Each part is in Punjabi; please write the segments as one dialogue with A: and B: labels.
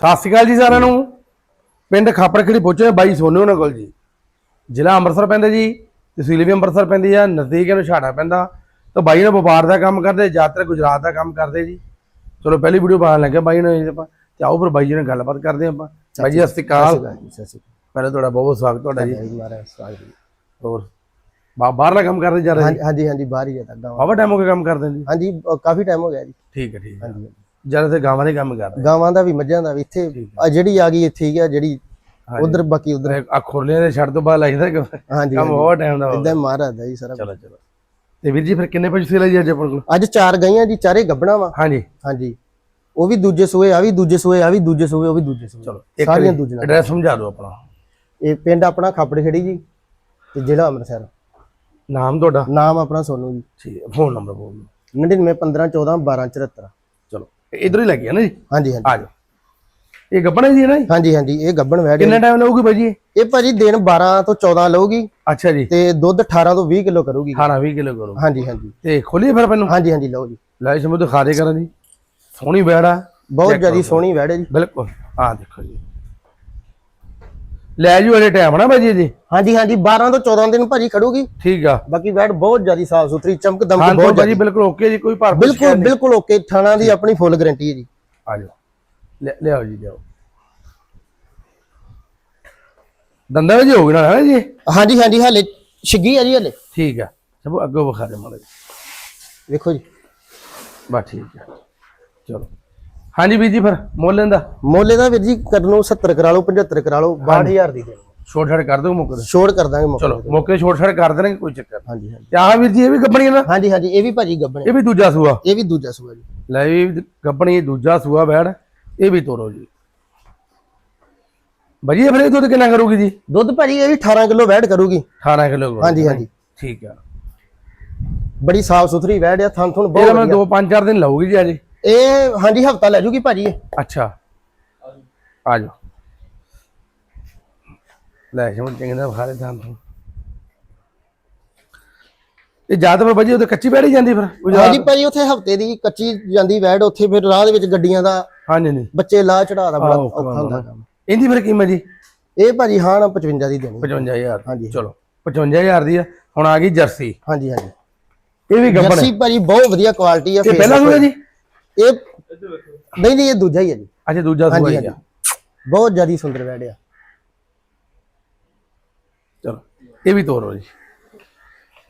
A: ਸਤਿ ਸ਼੍ਰੀ ਅਕਾਲ ਜੀ ਸਾਰਿਆਂ ਨੂੰ। ਪਿੰਡ ਖਾਪੜਖੜੀ ਪਹੁੰਚੇ ਬਾਈ ਸੋਨੇ ਉਹਨਾਂ ਕੋਲ ਜੀ। ਜ਼ਿਲ੍ਹਾ ਅੰਮ੍ਰਿਤਸਰ ਪੈਂਦਾ ਜੀ ਤਹਿਸੀਲ ਵੀ ਅੰਮ੍ਰਿਤਸਰ ਪੈਂਦੀ ਆ ਨਜ਼ਦੀਕ ਇਹਨੂੰ ਛਾੜਾ ਪੈਂਦਾ। ਤਾਂ ਬਾਈ ਨੇ ਵਪਾਰ ਦਾ ਕੰਮ ਕਰਦੇ ਜ਼ਿਆਦਾਤਰ ਗੁਜਰਾਤ ਦਾ ਕੰਮ ਕਰਦੇ ਜੀ। ਚਲੋ ਪਹਿਲੀ ਵੀਡੀਓ ਪਾਉਣ ਲੱਗੇ ਬਾਈ ਨੇ ਆਪਾਂ ਤੇ ਆਓ ਫਿਰ ਬਾਈ ਜੀ ਨਾਲ ਗੱਲਬਾਤ ਕਰਦੇ ਆਪਾਂ। ਬਾਈ ਜੀ ਸਤਿ ਸ਼੍ਰੀ ਅਕਾਲ। ਪਹਿਲੇ ਤੁਹਾਡਾ ਬਹੁਤ ਬਹੁਤ ਸਵਾਗਤ ਤੁਹਾਡਾ ਜੀ। ਹੋਰ ਬਾ- ਬਾਹਰਲਾ ਕੰਮ ਕਰਦੇ ਜਾ ਰਹੇ
B: ਹਾਂਜੀ ਹਾਂਜੀ ਹਾਂਜੀ ਬਾਹਰ ਹੀ ਜਾਂਦਾ ਗਾਵਾਂ
A: ਬਾਬਾ ਟਾਈਮ ਹੋ ਗਿਆ ਕੰਮ ਕਰਦੇ ਜੀ।
B: ਹਾਂਜੀ ਕਾਫੀ ਟਾਈਮ ਹੋ ਗਿਆ ਜੀ।
A: ਠੀਕ ਹੈ ਠੀਕ ਹੈ। ਜ਼ਿਆਦਾ ਤੇ ਗਾਵਾਂ ਦੇ ਕੰਮ ਕਰਦੇ।
B: ਗਾਵਾਂ ਦਾ ਵੀ ਮੱਝਾਂ ਦਾ ਵੀ ਇੱਥੇ ਆ। ਜਿਹੜੀ ਆ ਗਈ ਇੱਥੇ ਹੀ ਆ ਜਿਹੜੀ ਉਧਰ ਬਾਕੀ ਉਧਰ।
A: ਆ ਖੁਰਲੀਆਂ ਦੇ ਛੱਡ ਤੋਂ ਬਾਅਦ ਲੱਗਦਾ ਕਿ
B: ਹਾਂਜੀ
A: ਕੰਮ ਬਹੁਤ ਟਾਈਮ ਦਾ
B: ਇਦਾਂ ਮਹਾਰਾਜ ਦਾ ਜੀ ਸਾਰਾ
A: ਚਲੋ ਚਲੋ। ਤੇ ਵੀਰ ਜੀ ਫਿਰ ਕਿੰਨੇ ਪੈਸੇ ਸੀ ਲਈ ਅੱਜ ਆਪਣੇ ਕੋਲ?
B: ਅੱਜ ਚਾਰ ਗਈਆਂ ਜੀ ਚਾਰੇ ਗੱਬਣਾ ਵਾ।
A: ਹਾਂਜੀ।
B: ਹਾਂਜੀ। ਉਹ ਵੀ ਦੂਜੇ ਸੂਏ ਆ ਵੀ ਦੂਜੇ ਸੂਏ ਆ ਵੀ ਦੂਜੇ ਸੂਏ ਉਹ ਵੀ ਦੂਜੇ ਸੂਏ।
A: ਚਲੋ
B: ਸਾਰੀਆਂ ਦੂਜੇ ਨਾਲ
A: ਐਡਰੈਸ ਸਮਝਾ ਦਿਓ ਆਪਣਾ।
B: ਇਹ ਪਿੰਡ ਆਪਣਾ ਖਾਪੜ ਖੜੀ ਜੀ ਤੇ ਜ਼ਿਲ੍ਹਾ ਅੰਮ੍ਰਿਤਸਰ।
A: ਨਾਮ ਤੁਹਾਡਾ?
B: ਨਾਮ ਆਪਣਾ ਸੋਨੂ ਜੀ।
A: ਠੀਕ ਫੋਨ ਨੰਬਰ ਬੋਲ ਦਿਓ।
B: 99 15 14 12 74
A: ਚਲੋ। ਇਧਰ ਹੀ ਲੱਗੀ ਨਾ ਜੀ?
B: ਹਾਂਜੀ ਹਾਂਜੀ।
A: ਆ ਜਾਓ। ਇਹ ਗੱਬਣਾ ਜੀ ਹੈ ਨਾ ਜੀ
B: ਹਾਂਜੀ ਹਾਂਜੀ ਇਹ ਗੱਬਣ ਵੈੜ
A: ਕਿੰਨਾ ਟਾਈਮ ਲਊਗੀ ਬਾਈ ਜੀ
B: ਇਹ ਭਾਜੀ ਦਿਨ 12 ਤੋਂ 14 ਲਊਗੀ
A: ਅੱਛਾ ਜੀ।
B: ਤੇ ਦੁੱਧ 18 ਤੋਂ 20 ਕਿਲੋ ਕਰੂਗੀ।
A: 18 20 ਕਿਲੋ ਕਰੋ
B: ਹਾਂਜੀ ਹਾਂਜੀ।
A: ਤੇ ਖੋਲੀਏ ਫਿਰ ਮੈਨੂੰ
B: ਹਾਂਜੀ ਹਾਂਜੀ ਲਓ ਜੀ।
A: ਲੈ ਸਮਝ ਦਿਖਾ ਦੇ ਕਰਾਂ ਜੀ। ਸੋਹਣੀ ਬੈੜਾ
B: ਬਹੁਤ ਜਿਆਦੀ ਸੋਹਣੀ ਵੈੜ ਹੈ ਜੀ।
A: ਬਿਲਕੁਲ। ਆ ਦੇਖੋ ਜੀ। ਲੈ ਜੂ ਅਜੇ ਟਾਈਮ ਨਾ ਬਾਈ ਜੀ
B: ਹਾਂਜੀ ਹਾਂਜੀ 12 ਤੋਂ 14 ਦਿਨ ਭਾਜੀ ਖੜੂਗੀ।
A: ਠੀਕ ਆ।
B: ਬਾਕੀ ਵੈਟ ਬਹੁਤ ਜਿਆਦੀ ਸਾਫ਼ ਸੁਥਰੀ ਚਮਕ ਦਮਕ ਬਹੁਤ
A: ਬਾਈ ਜੀ ਬਿਲਕੁਲ ਓਕੇ ਜੀ ਕੋਈ ਭਰ
B: ਬਿਲਕੁਲ ਬਿਲਕੁਲ ਓਕੇ ਥਾਣਾ ਦੀ ਆਪਣੀ ਫੁੱਲ ਗਾਰੰਟੀ ਹੈ ਜੀ।
A: ਆ ਜਾਓ। ਲੈ ਲਿਆਓ ਜੀ ਲਿਆਓ। ਦੰਦਾਂ ਵਿੱਚ ਹੋ ਗਿਆ ਨਾ ਹੈ ਜੀ?
B: ਹਾਂਜੀ ਹਾਂਜੀ ਹਾਲੇ ਛਿੱਗੀ ਆ ਜੀ ਹਾਲੇ।
A: ਠੀਕ ਆ। ਸਭ ਅੱਗੋਂ ਵਿਖਾ ਦੇ ਮਾੜਾ
B: ਵੇਖੋ ਜੀ।
A: ਬਸ ਠੀਕ ਆ। ਚਲੋ। ਹਾਂਜੀ ਵੀਰ ਜੀ ਫਿਰ ਮੁੱਲ ਲੈਂਦਾ?
B: ਮੋਲੇ ਦਾ ਵੀਰ ਜੀ ਕਰਨੋਂ 70 ਕਰਾ ਲਓ 75 ਕਰਾ ਲਓ 62000 ਦੀ ਦੇ
A: ਛੋਟ ਛੜ ਕਰ ਦੋ ਮੌਕੇ
B: ਛੋੜ ਕਰ ਦਾਂਗੇ ਮੌਕੇ
A: ਚਲੋ ਮੌਕੇ ਛੋਟ ਛੜ ਕਰ ਦੇਣਗੇ ਕੋਈ ਚੱਕਰ
B: ਹਾਂਜੀ ਹਾਂਜੀ।
A: ਆਹ ਵੀਰ ਜੀ ਇਹ ਵੀ ਗੱਬਣੀ ਨਾ?
B: ਹਾਂਜੀ ਹਾਂਜੀ ਇਹ ਵੀ ਭਾਜੀ ਗੱਬਣ।
A: ਇਹ ਵੀ ਦੂਜਾ ਸੂਆ?
B: ਇਹ ਵੀ ਦੂਜਾ ਸੂਆ ਜੀ।
A: ਲੈ ਵੀ ਗੱਬਣੀ ਦੂਜਾ ਸੂਆ ਬੈੜ ਇਹ ਵੀ ਤੋਰੋ ਜੀ। ਭਾਜੀ ਇਹ ਫਿਰ ਦੁੱਧ ਕਿੰਨਾ ਕਰੂਗੀ ਜੀ?
B: ਦੁੱਧ ਭਾਜੀ ਇਹ ਵੀ 18 ਕਿਲੋ ਵੈਟ ਕਰੂਗੀ।
A: 18 ਕਿਲੋ
B: ਹਾਂਜੀ ਹਾਂਜੀ।
A: ਠੀਕ ਆ।
B: ਬੜੀ ਸਾਫ਼ ਸੁਥਰੀ ਵੈਟ ਆ ਥਣ ਥਣ
A: ਇਹਦਾ
B: ਬਹੁਤ
A: ਮੈਂ 2 5 4 ਦਿਨ ਲਾਊਗੀ ਜੀ ਅਜੇ।
B: ਇਹ ਹਾਂਜੀ ਹਫਤਾ ਲੈ ਜੂਗੀ ਭਾਜੀ ਇਹ।
A: ਅੱਛਾ। ਆ ਜਾਓ। ਲੈ ਸ਼ਮਨ ਚੰਗਾ ਵਿਖਾਰੇ ਤਾਂ ਤੂੰ। ਇਹ ਜ਼ਿਆਦਾ ਪਰ ਭਾਜੀ ਉਹ ਕੱਚੀ ਬੈੜੀ ਜਾਂਦੀ ਫਿਰ?
B: ਹਾਂਜੀ ਭਾਜੀ ਉੱਥੇ ਹਫ਼ਤੇ ਦੀ ਕੱਚੀ ਜਾਂਦੀ ਵੈਟ ਉੱਥੇ ਫਿਰ ਰਾਹ ਦੇ ਵਿੱਚ ਗੱਡੀਆਂ ਦਾ
A: ਹਾਂਜੀ ਨਹੀਂ
B: ਬੱਚੇ ਲਾ ਚੜਾ ਦਾ ਬੜਾ ਔਖਾ ਹੁੰਦਾ ਕੰਮ।
A: ਇਹਦੀ ਫਿਰ ਕੀਮਤ ਜੀ?
B: ਇਹ ਭਾਜੀ ਹਾਂ ਨਾ 55 ਦੀ ਦੇਣੀ।
A: 55000
B: ਹਾਂਜੀ।
A: ਚਲੋ 55000 ਦੀ ਆ। ਹੁਣ ਆ ਗਈ ਜਰਸੀ।
B: ਹਾਂਜੀ ਹਾਂਜੀ।
A: ਇਹ ਵੀ ਗੱਬਣ
B: ਜਰਸੀ ਭਾਜੀ ਬਹੁਤ ਵਧੀਆ ਕੁਆਲਿਟੀ ਆ
A: ਇਹ ਪਹਿਲਾ ਸੂਆ ਜੀ?
B: ਇਹ ਨਹੀਂ ਨਹੀਂ ਇਹ ਦੂਜਾ ਹੀ ਹੈ ਜੀ।
A: ਅੱਛਾ ਦੂਜਾ ਸੂਆ ਹੀ
B: ਬਹੁਤ ਜ਼ਿਆਦੀ ਸੁੰਦਰ ਆ।
A: ਚਲੋ ਇਹ ਵੀ ਤੋਰੋ ਜੀ।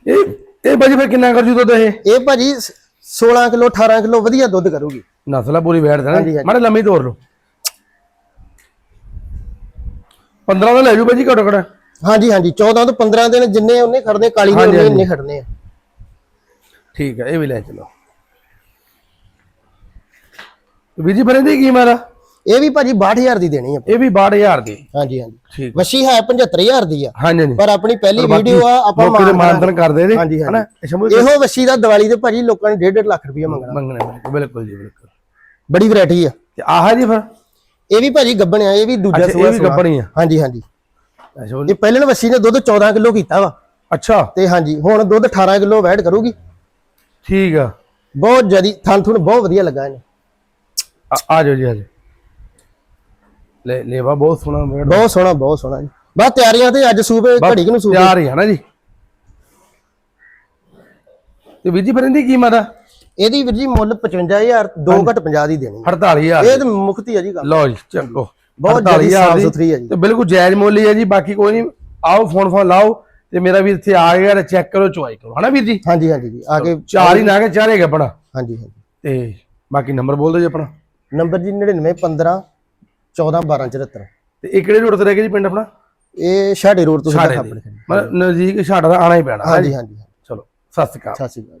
A: ਇਹ ਇਹ ਭਾਜੀ ਫਿਰ ਕਿੰਨਾ ਕਰ ਜੂ ਦੁੱਧ ਇਹ?
B: ਇਹ ਭਾਜੀ 16 ਕਿਲੋ 18 ਕਿਲੋ ਵਧੀਆ ਦੁੱਧ ਕਰੂਗੀ।
A: ਨਸਲਾ ਪੂਰੀ ਬੈਠ ਦੇਣਾ। ਮਾੜੇ ਲੰਮੀ ਤੋਰ ਲਓ। 15 ਦਾ ਲੈ ਜੂ ਭਾਜੀ ਘਟੋ ਘਟ।
B: ਹਾਂਜੀ ਹਾਂਜੀ। 14 ਤੋਂ 15 ਦਿਨ ਜਿੰਨੇ ਉਹਨੇ ਖੜਨੇ ਕਾਲੀ ਨੇ ਉਹਨੇ। ਇੰਨੇ ਖੜਨੇ ਆ।
A: ਠੀਕ ਹੈ ਇਹ ਵੀ ਲੈ ਚਲੋ। ਵੀਰ ਜੀ ਫਿਰ ਇਹਦੀ ਕੀ ਮਾਰਾ
B: ਇਹ ਵੀ ਭਾਜੀ 62000 ਦੀ ਦੇਣੀ ਆ।
A: ਇਹ ਵੀ 62000 ਦੀ।
B: ਹਾਂਜੀ ਹਾਂਜੀ। ਵਸ਼ੀ ਹੈ 75000 ਦੀ ਆ।
A: ਹਾਂਜੀ ਹਾਂਜੀ।
B: ਪਰ ਆਪਣੀ ਪਹਿਲੀ ਵੀਡੀਓ ਆ ਆਪਾਂ
A: ਤੇ
B: ਮਾਨ
A: ਮਾਨਤਨ ਕਰਦੇ ਨੇ
B: ਹਾਂਜੀ, ਹਾਂਜੀ।
A: ਹਨਾ? ਇਹ
B: ਵਸ਼ੀ ਦਾ ਦੀਵਾਲੀ ਦੇ ਭਾਜੀ ਲੋਕਾਂ ਨੇ 1.5 ਲੱਖ ਰੁਪਏ ਮੰਗਣਾ।
A: ਮੰਗਣੇ ਬਿਲਕੁਲ ਜੀ ਬਿਲਕੁਲ।
B: ਬੜੀ ਵੈਰਾਈਟੀ ਆ।
A: ਤੇ ਆਹ ਜੀ ਫਿਰ?
B: ਇਹ ਵੀ ਭਾਜੀ ਗੱਬਣ ਆ ਇਹ ਵੀ ਦੂਜਾ
A: ਅੱਛਾ, ਇਹ
B: ਸੂਆ
A: ਵੀ
B: ਸੂਆ।
A: ਗੱਭਣੀ ਆ।
B: ਹਾਂਜੀ ਹਾਂਜੀ। ਇਹ ਪਹਿਲੇ ਵਸ਼ੀ ਨੇ ਦੁੱਧ 14 ਕਿਲੋ ਕੀਤਾ ਵਾ।
A: ਅੱਛਾ।
B: ਤੇ ਹਾਂਜੀ ਹੁਣ ਦੁੱਧ 18 ਕਿਲੋ ਵੈਟ ਕਰੂਗੀ।
A: ਠੀਕ ਆ।
B: ਬਹੁਤ ਜਿਆਦੀ ਥਣ ਥੁਣ ਬਹੁਤ ਵਧੀਆ ਲੱਗਾ ਇਹਨੇ।
A: ਆ- ਜਾਓ ਜੀ ਆ ਜਾਓ। ਲੈ ਲੇਵਾ ਬਹੁਤ ਸੋਹਣਾ ਮੇੜ
B: ਬਹੁਤ ਸੋਹਣਾ ਬਹੁਤ ਸੋਹਣਾ ਜੀ। ਬਸ ਤਿਆਰੀਆਂ ਤੇ ਅੱਜ ਸੂਬੇ ਘੜੀ ਕੁ ਨੂੰ ਸੂਬੇ।
A: ਤਿਆਰ ਹੀ ਨਾ ਜੀ। ਤੇ ਵੀਰ ਜੀ ਫਿਰ ਇਹਦੀ ਕੀਮਤ ਆ
B: ਇਹਦੀ ਵੀਰ ਜੀ ਮੁੱਲ 55000 2 ਘਟ 50 ਦੀ ਦੇਣੀ।
A: 48000
B: ਇਹ ਤਾਂ ਮੁਕਤੀ ਆ ਜੀ ਗੱਲ।
A: ਲਓ ਜੀ ਚੱਕੋ
B: ਬਹੁਤ ਜ਼ਿਆਦਾ
A: 48,000
B: ਸਾਫ਼। ਸੁਥਰੀ ਆ ਜੀ।
A: ਤੇ ਬਿਲਕੁਲ ਜਾਇਜ਼ ਮੁੱਲ ਹੀ ਹੈ ਜੀ ਬਾਕੀ ਕੋਈ ਨਹੀਂ। ਆਓ ਫੋਨ ਫੋਨ ਲਾਓ ਤੇ ਮੇਰਾ ਵੀਰ ਇੱਥੇ ਆ ਗਿਆ ਚੈੱਕ ਕਰੋ ਚੁਆਈ ਕਰੋ। ਹਨਾ ਵੀਰ ਜੀ?
B: ਹਾਂਜੀ ਹਾਂਜੀ ਜੀ ਆ ਕੇ
A: ਚਾਰ ਹੀ ਨਾ ਕੇ ਚਾਰੇ ਗੱਬਣਾ
B: ਹਾਂਜੀ ਹਾਂਜੀ।
A: ਤੇ ਬਾਕੀ ਨੰਬਰ ਬੋਲ ਦਿਓ ਜੀ ਆਪਣਾ।
B: ਨੰਬਰ ਜੀ 99 15 14 12 74
A: ਤੇ ਇਹ ਕਿਹੜੇ ਰੋਡ ਤੇ ਰਹਿ ਗਿਆ ਜੀ ਪਿੰਡ ਆਪਣਾ?
B: ਇਹ ਸ਼ਾੜੇ ਰੋਡ ਤੋਂ ਸਿੱਧਾ
A: ਛਾੜੇ ਮਤਲਬ ਨਜ਼ਦੀਕ ਛਾੜਾ ਦਾ ਆਣਾ ਹੀ ਪੈਣਾ
B: ਹਾਂਜੀ ਹਾਂਜੀ।
A: ਚਲੋ ਸਤਿ ਸ਼੍ਰੀ ਅਕਾਲ।
B: ਸਤਿ ਸ਼੍ਰੀ ਅਕਾਲ।